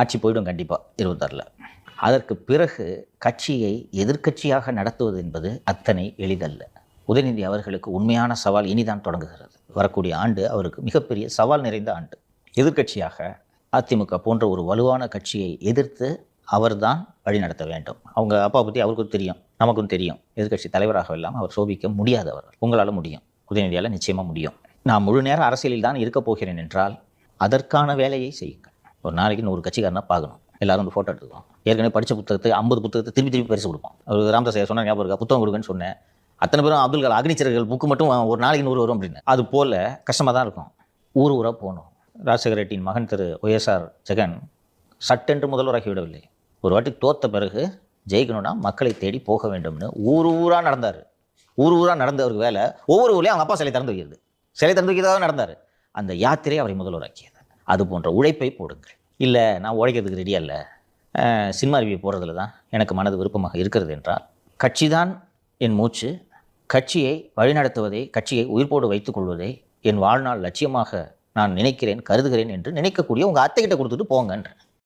ஆட்சி போயிடும் கண்டிப்பாக இருபத்தாறில். அதற்கு பிறகு கட்சியை எதிர்க்கட்சியாக நடத்துவது என்பது அத்தனை எளிதல்ல. உதயநிதி அவர்களுக்கு உண்மையான சவால் இனிதான் தொடங்குகிறது. வரக்கூடிய ஆண்டு அவருக்கு மிகப்பெரிய சவால் நிறைந்த ஆண்டு. எதிர்க்கட்சியாக அதிமுக போன்ற ஒரு வலுவான கட்சியை எதிர்த்து அவர்தான் வழிநடத்த வேண்டும். அவங்க அப்பா பற்றி அவருக்கும் தெரியும் நமக்கும் தெரியும். எதிர்க்கட்சி தலைவராக இல்லாமல் அவர் சோபிக்க முடியாதவர் உங்களால் முடியும். உதயநிதியால் நிச்சயமாக முடியும். நான் முழு நேரம் அரசியலில் தான் இருக்கப் போகிறேன் என்றால் அதற்கான வேலையை செய்யுங்கள். ஒரு நாளைக்கு நூறு கட்சிக்காரனா பார்க்கணும். எல்லாரும் வந்து ஃபோட்டோ எடுத்துக்கணும் ஏற்கனவே படித்த புத்தகத்தை ஐம்பது புத்தகத்தை திருப்பி திருப்பி பரிசு கொடுப்போம் அவர் ராமதாஸ் சொன்ன ஞாபகம் இருக்கா? புத்தகம் கொடுங்கன்னு சொன்னேன். அத்தனை பேரும் அப்துல் கலாம் அக்னிச்சரர்கள் புக்கு மட்டும் ஒரு நாளைக்கு நூறு வரும் அப்படின்னு. அது போல் கஷ்டமாக தான் இருக்கும். ஊர் ஊராக போகணும். ராஜசேகர ரெட்டியின் மகன் திரு ஒய்எஸ்ஆர் ஜெகன் சட்டென்று முதல்வராகி விடவில்லை. ஒரு வாட்டி தோத்த பிறகு ஜெயிக்கணும்னா மக்களை தேடி போக வேண்டும்னு ஊர் ஊராக நடந்தார். ஊர் ஊராக நடந்தவருக்கு வேலை. ஒவ்வொரு ஊர்லேயும் அவங்க அப்பா சிலை திறந்து வைக்கிறது. சிலை திறந்து வைக்கிறதாக நடந்தார். அந்த யாத்திரை அவரை முதல்வராக்கியது. அது போன்ற உழைப்பை போடுங்கள். இல்லை நான் உழைக்கிறதுக்கு ரெடியாக இல்லை. சினிமா ரிவியூ போகிறதுல தான் எனக்கு மனது விருப்பமாக இருக்கிறது என்றால் கட்சி தான் என் மூச்சு. கட்சியை வழிநடத்துவதை கட்சியை உயிர்ப்போடு வைத்துக் கொள்வதை என் வாழ்நாள் லட்சியமாக நான் நினைக்கிறேன் கருதுகிறேன் என்று நினைக்கக்கூடிய உங்கள் அத்தைக்கிட்ட கொடுத்துட்டு போங்கன்ற.